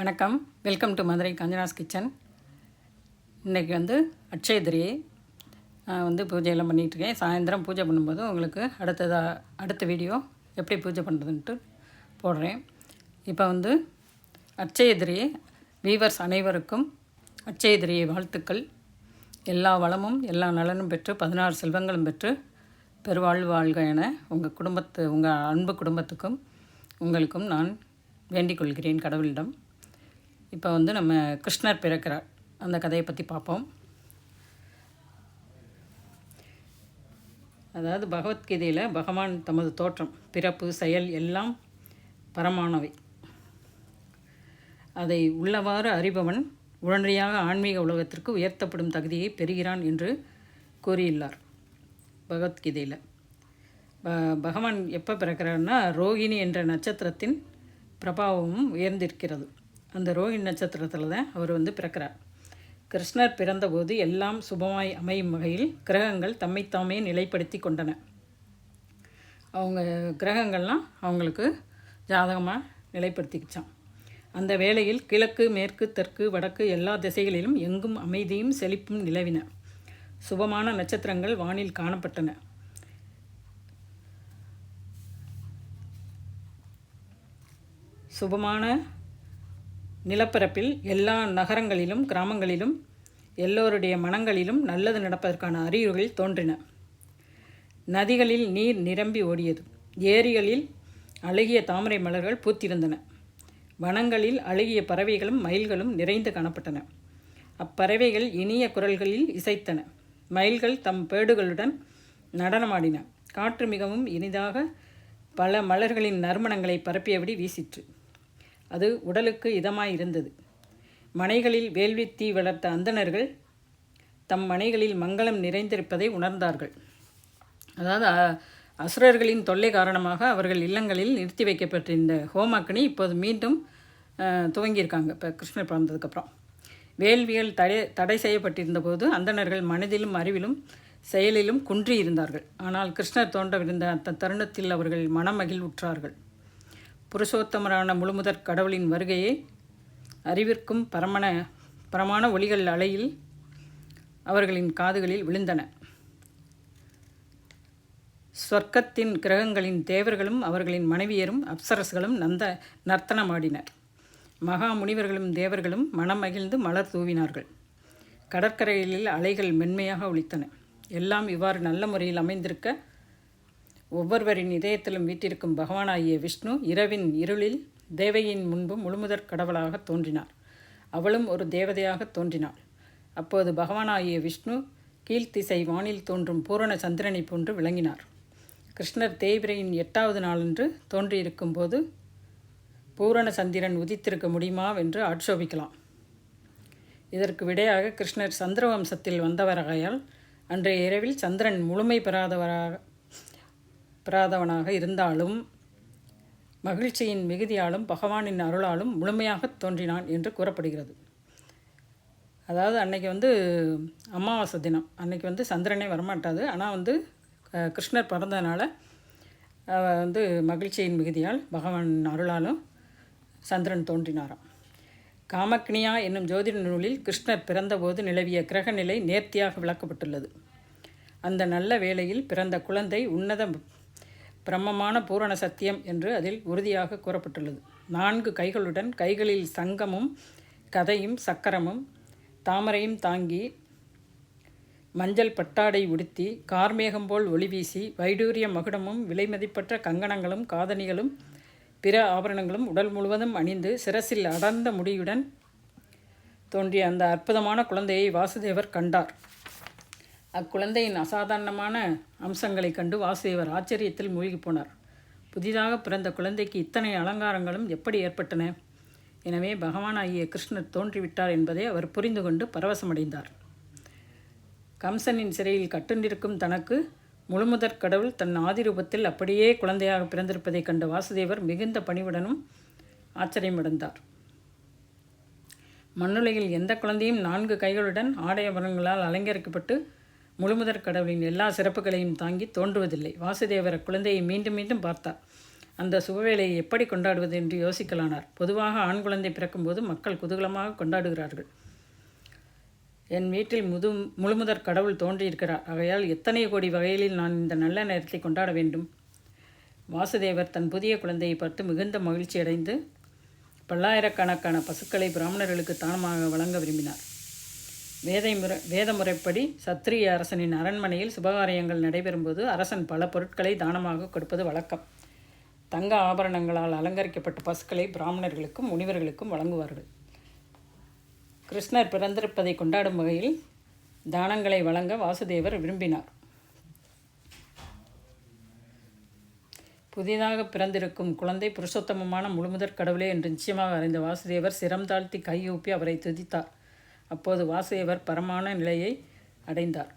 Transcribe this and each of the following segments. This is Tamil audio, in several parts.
வணக்கம். Welcome to Madurai Kanchana's kitchen. இன்றைக்கி வந்து அட்சயதிரியை நான் வந்து பூஜையெல்லாம் பண்ணிகிட்ருக்கேன் சாயந்தரம் பூஜை பண்ணும்போது உங்களுக்கு அடுத்ததாக அடுத்த வீடியோ எப்படி பூஜை பண்ணுறதுன்ட்டு போடுறேன். இப்போ வந்து அட்சயதிரியை வீவர்ஸ் அனைவருக்கும் அட்சயதிரியை வாழ்த்துக்கள். எல்லா வளமும் எல்லா நலனும் பெற்று பதினாறு செல்வங்களும் பெற்று பெருவாழ்வு வாழ்க என உங்கள் குடும்பத்து உங்கள் அன்பு குடும்பத்துக்கும் உங்களுக்கும் நான் வேண்டிக் கொள்கிறேன் கடவுளிடம். இப்போ வந்து நம்ம கிருஷ்ணர் பிறக்கிறார். அந்த கதையை பற்றி பார்ப்போம். அதாவது பகவத்கீதையில் பகவான் தமது தோற்றம் பிறப்பு செயல் எல்லாம் பரமானவை. அதை உள்ளவாறு அறிபவன் உடனடியாக ஆன்மீக உலகத்திற்கு உயர்த்தப்படும் தகுதியை பெறுகிறான் என்று கூறியுள்ளார் பகவத்கீதையில். ப பகவான் எப்போ பிறக்கிறார்னா ரோகிணி என்ற நட்சத்திரத்தின் பிரபாவமும் உயர்ந்திருக்கிறது. அந்த ரோஹிணி நட்சத்திரத்தில் தான் அவர் வந்து பிறக்கிறார். கிருஷ்ணர் பிறந்தபோது எல்லாம் சுபமாய் அமையும் வகையில் கிரகங்கள் தம்மைத்தாமே நிலைப்படுத்தி கொண்டன. அவங்க கிரகங்கள்லாம் அவங்களுக்கு ஜாதகமாக நிலைப்படுத்திக்கிச்சான் அந்த வேளையில் கிழக்கு மேற்கு தெற்கு வடக்கு எல்லா திசைகளிலும் எங்கும் அமைதியும் செழிப்பும் நிலவின. சுபமான நட்சத்திரங்கள் வானில் காணப்பட்டன. சுபமான நிலப்பரப்பில் எல்லா நகரங்களிலும் கிராமங்களிலும் எல்லோருடைய மனங்களிலும் நல்லது நடப்பதற்கான அறிகுறிகள் தோன்றின. நதிகளில் நீர் நிரம்பி ஓடியது. ஏரிகளில் அழகிய தாமரை மலர்கள் பூத்திருந்தன. வனங்களில் அழகிய பறவைகளும் மயில்களும் நிறைந்து காணப்பட்டன. அப்பறவைகள் இனிய குரல்களில் இசைத்தன. மயில்கள் தம் பேடுகளுடன் நடனமாடின. காற்று மிகவும் இனிதாக பல மலர்களின் நறுமணங்களை பரப்பியபடி வீசிற்று. அது உடலுக்கு இதமாய் இருந்தது மனைகளில் வேள்வி தீ வளர்த்த அந்தணர்கள் தம் மனைகளில் மங்களம் நிறைந்திருப்பதை உணர்ந்தார்கள். அதாவது அ- அசுரர்களின் தொல்லை காரணமாக அவர்கள் இல்லங்களில் நிறுத்தி வைக்கப்பட்டிருந்த ஹோமாக்கினி இப்போது மீண்டும் துவங்கியிருக்காங்க. இப்போ கிருஷ்ணர் பிறந்ததுக்கப்புறம். வேள்விகள் தடை தடை செய்யப்பட்டிருந்த போது அந்தணர்கள் மனதிலும் அறிவிலும் செயலிலும் குன்றி இருந்தார்கள் ஆனால் கிருஷ்ணர் தோன்றவிருந்த அந்த தருணத்தில் அவர்கள் மனமகிழ்வுற்றார்கள். புருஷோத்தமரான முழுமுதற் கடவுளின் வருகையை அறிவிற்கும் பரமண பரமான ஒளிகள் அலையில் அவர்களின் காதுகளில் விழுந்தன. சொர்க்கத்தின் கிரகங்களின் தேவர்களும் அவர்களின் மனைவியரும் அப்சரஸ்களும் நந்த நர்த்தனமாடினர். மகா முனிவர்களும் தேவர்களும் மனம் மகிழ்ந்து மலர் தூவினார்கள். கடற்கரைகளில் அலைகள் மென்மையாக ஒழித்தன எல்லாம் இவ்வாறு நல்ல முறையில் அமைந்திருக்க ஒவ்வொருவரின் இதயத்திலும் வீட்டிருக்கும் பகவானாகிய விஷ்ணு இரவின் இருளில் தேவையின் முன்பு முழுமுதற் கடவுளாக தோன்றினார். அவளும் ஒரு தேவதையாக தோன்றினாள். அப்போது பகவானாகிய விஷ்ணு கீழ்த்திசை வானில் தோன்றும் பூரண சந்திரனைப் போன்று விளங்கினார். கிருஷ்ணர் தேய்பிரையின் எட்டாவது நாளன்று தோன்றியிருக்கும் போது பூரண சந்திரன் உதித்திருக்க முடியுமா என்று ஆட்சோபிக்கலாம். இதற்கு விடையாக கிருஷ்ணர் சந்திரவம்சத்தில் வந்தவராகையால் அன்றைய இரவில் சந்திரன் முழுமை பெறாதவராக பெறாதவனாக இருந்தாலும் மகிழ்ச்சியின் மிகுதியாலும் பகவானின் அருளாலும் முழுமையாக தோன்றினான் என்று கூறப்படுகிறது. அதாவது அன்னைக்கு வந்து அமாவாசை தினம். அன்னைக்கு வந்து சந்திரனே வரமாட்டாது. ஆனால் வந்து கிருஷ்ணர் பிறந்ததுனால வந்து மகிழ்ச்சியின் மிகுதியால் பகவான் அருளாலும் சந்திரன் தோன்றினாராம். காமக்னியா என்னும் ஜோதிட நூலில் கிருஷ்ணர் பிறந்தபோது நிலவிய கிரகநிலை நேர்த்தியாக விளக்கப்பட்டுள்ளது. அந்த நல்ல வேளையில் பிறந்த குழந்தை உன்னத பிரம்மமான பூரண சத்தியம் என்று அதில் உறுதியாக கூறப்பட்டுள்ளது. நான்கு கைகளுடன் கைகளில் சங்கமும் கதையும் சக்கரமும் தாமரையும் தாங்கி மஞ்சள் பட்டாடை உடுத்தி கார்மேகம் போல் ஒளி வீசி வைடூரிய மகுடமும் விலைமதிப்பற்ற கங்கணங்களும் காதணிகளும் பிற ஆபரணங்களும் உடல் முழுவதும் அணிந்து சிரசில் அடர்ந்த முடியுடன் தோன்றிய அந்த அற்புதமான குழந்தையை வாசுதேவர் கண்டார். அக்குழந்தையின் அசாதாரணமான அம்சங்களைக் கண்டு வாசுதேவர் ஆச்சரியத்தில் மூழ்கிப் போனார். புதிதாக பிறந்த குழந்தைக்கு இத்தனை அலங்காரங்களும் எப்படி ஏற்பட்டன? எனவே பகவான் ஆகிய கிருஷ்ணர் தோன்றிவிட்டார் என்பதை அவர் புரிந்து கொண்டு பரவசமடைந்தார். கம்சனின் சிறையில் கட்டுண்டிருக்கும் தனக்கு முழுமுதற் கடவுள் தன் ஆதிரூபத்தில் அப்படியே குழந்தையாக பிறந்திருப்பதைக் கண்ட வாசுதேவர் மிகுந்த பணிவுடனும் ஆச்சரியமடைந்தார். மண்ணுலகில் எந்த குழந்தையும் நான்கு கைகளுடன் ஆடையபரங்களால் அலங்கரிக்கப்பட்டு முழுமுதற் கடவுளின் எல்லா சிறப்புகளையும் தாங்கி தோன்றுவதில்லை. வாசுதேவர் குழந்தையை மீண்டும் மீண்டும் பார்த்தார் அந்த சுபவேளையை எப்படி கொண்டாடுவது என்று யோசிக்கலானார். பொதுவாக ஆண் குழந்தை பிறக்கும்போது மக்கள் குதூகலமாக கொண்டாடுகிறார்கள். என் வீட்டில் முது முழுமுதற் கடவுள் தோன்றியிருக்கிறார். ஆகையால் எத்தனை கோடி வகைகளில் நான் இந்த நல்ல நேரத்தை கொண்டாட வேண்டும்? வாசுதேவர் தன் புதிய குழந்தையை பார்த்து மிகுந்த மகிழ்ச்சி அடைந்து பல்லாயிரக்கணக்கான பசுக்களை பிராமணர்களுக்கு தானமாக வழங்க விரும்பினார். வேதை முறை வேத முறைப்படி சத்திரிய அரசனின் அரண்மனையில் சுபகாரியங்கள் நடைபெறும்போது அரசன் பல பொருட்களை தானமாக கொடுப்பது வழக்கம். தங்க ஆபரணங்களால் அலங்கரிக்கப்பட்ட பசுக்களை பிராமணர்களுக்கும் முனிவர்களுக்கும் வழங்குவார்கள். கிருஷ்ணர் பிறந்திருப்பதை கொண்டாடும் வகையில் தானங்களை வழங்க வாசுதேவர் விரும்பினார். புதிதாக பிறந்திருக்கும் குழந்தை புருஷோத்தமமான முழுமுதற் கடவுளே என்று நிச்சயமாக அறிந்த வாசுதேவர் சிரம் தாழ்த்தி கையூப்பி அவரை துதித்தார். அப்போது வாசுதேவர் பரமான நிலையை அடைந்தார்.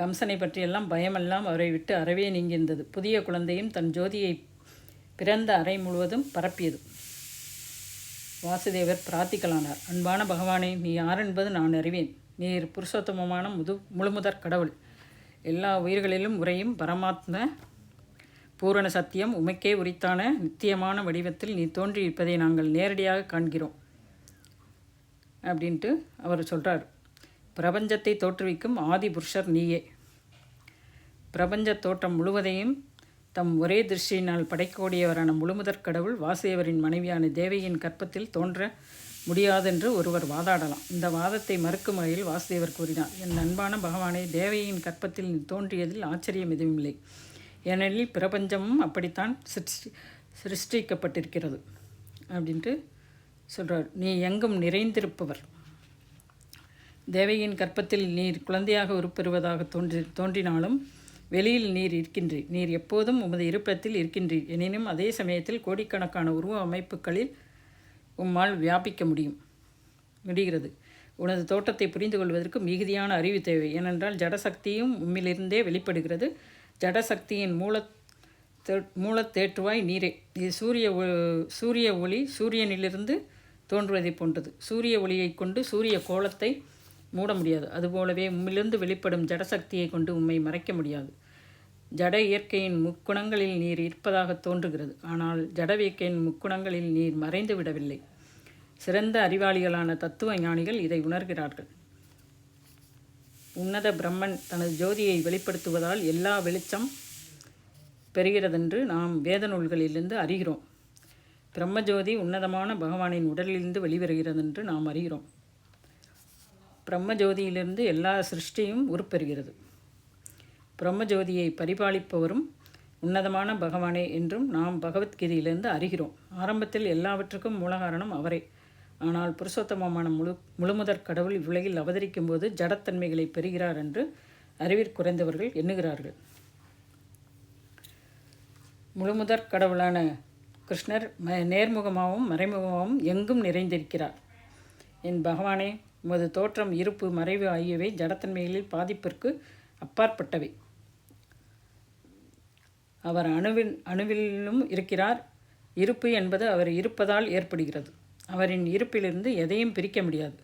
கம்சனை பற்றியெல்லாம் பயமெல்லாம் அவரை விட்டு அறவே நீங்கியிருந்தது. புதிய குழந்தையும் தன் ஜோதியை பிறந்த அறை முழுவதும் பரப்பியது. வாசுதேவர் பிரார்த்திக்கலானார் அன்பான பகவானே நீ யார் என்பது நான் அறிவேன். நீர் புருஷோத்தமமான முது முழுமுதற் கடவுள். எல்லா உயிர்களிலும் உரையும் பரமாத்ம பூரண சத்தியம் உமைக்கே உரித்தான நித்தியமான வடிவத்தில் நீ தோன்றியிருப்பதை நாங்கள் நேரடியாக காண்கிறோம். அப்படின்ட்டு அவர் சொல்கிறார் பிரபஞ்சத்தை தோற்றுவிக்கும் ஆதி புருஷர் நீயே. பிரபஞ்ச தோற்றம் முழுவதையும் தம் ஒரே திருஷ்டியினால் படைக்கக்கூடியவரான முழுமுதற் கடவுள் வாசுதேவரின் மனைவியான தேவியின் கற்பத்தில் தோன்ற முடியாதென்று ஒருவர் வாதாடலாம். இந்த வாதத்தை மறுக்கும் வகையில் வாசுதேவர் கூறினார். என் அன்பான பகவானே தேவையின் கற்பத்தில் தோன்றியதில் ஆச்சரியம் எதுவும் இல்லை. ஏனெனில் பிரபஞ்சமும் அப்படித்தான் சிருஷ்டி சிருஷ்டிக்கப்பட்டிருக்கிறது. அப்படின்ட்டு சொல்கிறார் நீ எங்கும் நிறைந்திருப்பவர். தேவையின் கற்பத்தில் நீர் குழந்தையாக உருப்பெறுவதாக தோன்றி தோன்றினாலும் வெளியில் நீர் இருக்கின்றீர் நீர் எப்போதும் உமது இருப்பத்தில் இருக்கின்றீர். எனினும் அதே சமயத்தில் கோடிக்கணக்கான உருவ அமைப்புகளில் உம்மால் வியாபிக்க முடியும். முடிகிறது உனது தோட்டத்தை புரிந்து கொள்வதற்கு மிகுதியான அறிவு தேவை. ஏனென்றால் ஜடசக்தியும் உம்மிலிருந்தே வெளிப்படுகிறது. ஜடசக்தியின் மூல மூலத்தேற்றுவாய் நீரே. இது சூரிய சூரிய ஒளி சூரியனிலிருந்து தோன்றுவதை போன்றது. சூரிய ஒளியை கொண்டு சூரிய கோலத்தை மூட முடியாது. அதுபோலவே உம்மிலிருந்து வெளிப்படும் ஜடசக்தியை கொண்டு உம்மை மறைக்க முடியாது. ஜட இயற்கையின் முக்குணங்களில் நீர் இருப்பதாக தோன்றுகிறது. ஆனால் ஜட இயற்கையின் முக்குணங்களில் நீர் மறைந்து விடவில்லை. சிறந்த அறிவாளிகளான தத்துவ ஞானிகள் இதை உணர்கிறார்கள். உன்னத பிரம்மன் தனது ஜோதியை வெளிப்படுத்துவதால் எல்லா வெளிச்சம் பெறுகிறதென்று நாம் வேத நூல்களிலிருந்து அறிகிறோம். பிரம்மஜோதி உன்னதமான பகவானின் உடலிலிருந்து வெளிவருகிறது என்று நாம் அறிகிறோம். பிரம்மஜோதியிலிருந்து எல்லா சிருஷ்டியும் உருப்பெறுகிறது. பிரம்மஜோதியை பரிபாலிப்பவரும் உன்னதமான பகவானே என்றும் நாம் பகவத்கீதையிலிருந்து அறிகிறோம். ஆரம்பத்தில் எல்லாவற்றுக்கும் மூலகாரணம் அவரே. ஆனால் புருஷோத்தமமான முழு முழுமுதற் கடவுள் இவ்வுலகில் அவதரிக்கும் போது ஜடத்தன்மைகளை பெறுகிறார் என்று அறிவிற் குறைந்தவர்கள் எண்ணுகிறார்கள். முழுமுதற் கடவுளான கிருஷ்ணர் ம நேர்முகமாகவும் மறைமுகமாகவும் எங்கும் நிறைந்திருக்கிறார். என் பகவானே உமது தோற்றம் இருப்பு மறைவு ஆகியவை ஜடத்தன்மைகளில் பாதிப்பிற்கு அப்பாற்பட்டவை. அவர் அணுவில் அணுவிலும் இருக்கிறார். இருப்பு என்பது அவர் இருப்பதால் ஏற்படுகிறது. அவரின் இருப்பிலிருந்து எதையும் பிரிக்க முடியாது.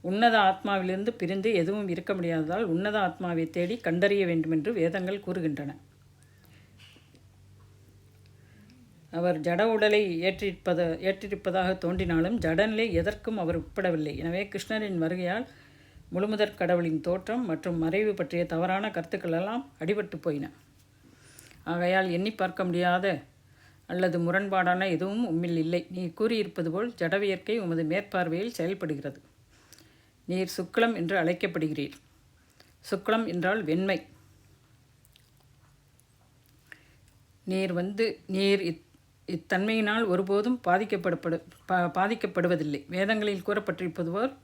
உன்னத ஆத்மாவிலிருந்து பிரிந்து எதுவும் இருக்க முடியாததால் உன்னத ஆத்மாவை தேடி கண்டறிய வேண்டுமென்று வேதங்கள் கூறுகின்றன. அவர் ஜட உடலை ஏற்றிருப்பத ஏற்றிருப்பதாக தோன்றினாலும் ஜடநிலை எதற்கும் அவர் உட்படவில்லை. எனவே கிருஷ்ணரின் வருகையால் முழுமுதற் கடவுளின் தோற்றம் மற்றும் மறைவு பற்றிய தவறான கருத்துக்கள் எல்லாம் அடிபட்டு போயின. ஆகையால் எண்ணி பார்க்க முடியாத அல்லது முரண்பாடான எதுவும் உம்மில் இல்லை. நீ கூறியிருப்பது போல் ஜடவியற்கை உமது மேற்பார்வையில் செயல்படுகிறது. நீர் சுக்லம் என்று அழைக்கப்படுகிறீர். சுக்லம் என்றால் வெண்மை. நீர் வந்து நீர் இத் இத்தன்மையினால் ஒருபோதும் பாதிக்கப்படப்படு பா பாதிக்கப்படுவதில்லை. வேதங்களில் கூறப்பட்டிருப்பது போல்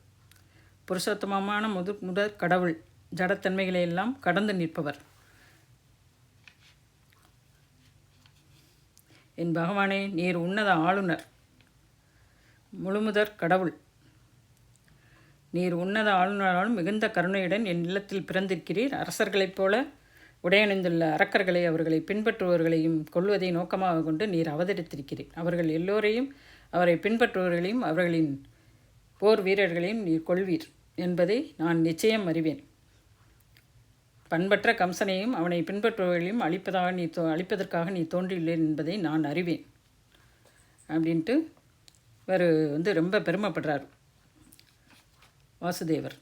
புருஷோத்தமமான முது முதற் கடவுள் ஜடத்தன்மைகளை எல்லாம் கடந்து நிற்பவர். என் பகவானே நீர் உன்னத ஆளுநர். முழுமுதற் கடவுள். நீர் உன்னத ஆளுநராலும் மிகுந்த கருணையுடன் என் இல்லத்தில் பிறந்திருக்கிறீர். அரசர்களைப் போல உடையணிந்துள்ள அரக்கர்களை அவர்களை பின்பற்றுபவர்களையும் கொள்வதை நோக்கமாக கொண்டு நீர் அவதரித்திருக்கிறீர். அவர்கள் எல்லோரையும் அவரை பின்பற்றுபவர்களையும் அவர்களின் போர் வீரர்களையும் நீர் கொள்வீர் என்பதை நான் நிச்சயம் அறிவேன். பண்பற்ற கம்சனையும் அவனை பின்பற்றுபவர்களையும் அழிப்பதாக நீ தோ அழிப்பதற்காக நீ தோன்றியுள்ளேன் என்பதை நான் அறிவேன். அப்படின்ட்டு இவர் வந்து ரொம்ப பெருமைப்படுறார். வாசுதேவர்.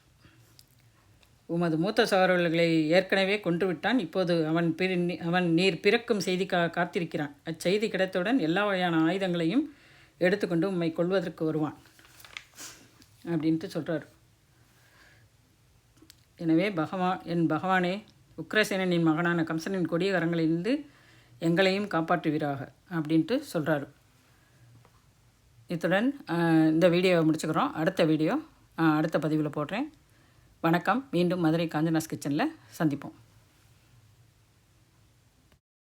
உமது மூத்த சகோதரர்களை ஏற்கனவே கொன்றுவிட்டான். இப்போது அவன் பிரி அவன் நீர் பிறக்கும் செய்திக்காக காத்திருக்கிறான். அச்செய்தி கிடைத்தவுடன் எல்லா வகையான ஆயுதங்களையும் எடுத்துக்கொண்டு உம்மை கொள்வதற்கு வருவான். அப்படின்ட்டு சொல்கிறார் எனவே பகவான் என் பகவானே உக்ரசேனனின் மகனான கம்சனின் கொடிய கரங்களிலிருந்து எங்களையும் காப்பாற்றுவீராக அப்படின்ட்டு சொல்கிறாரு இத்துடன் இந்த வீடியோவை முடிச்சுக்கிறோம். அடுத்த வீடியோ அடுத்த பதிவில் போடுறேன். வணக்கம். மீண்டும் மதுரை காஞ்சனாஸ் கிச்சனில் சந்திப்போம்.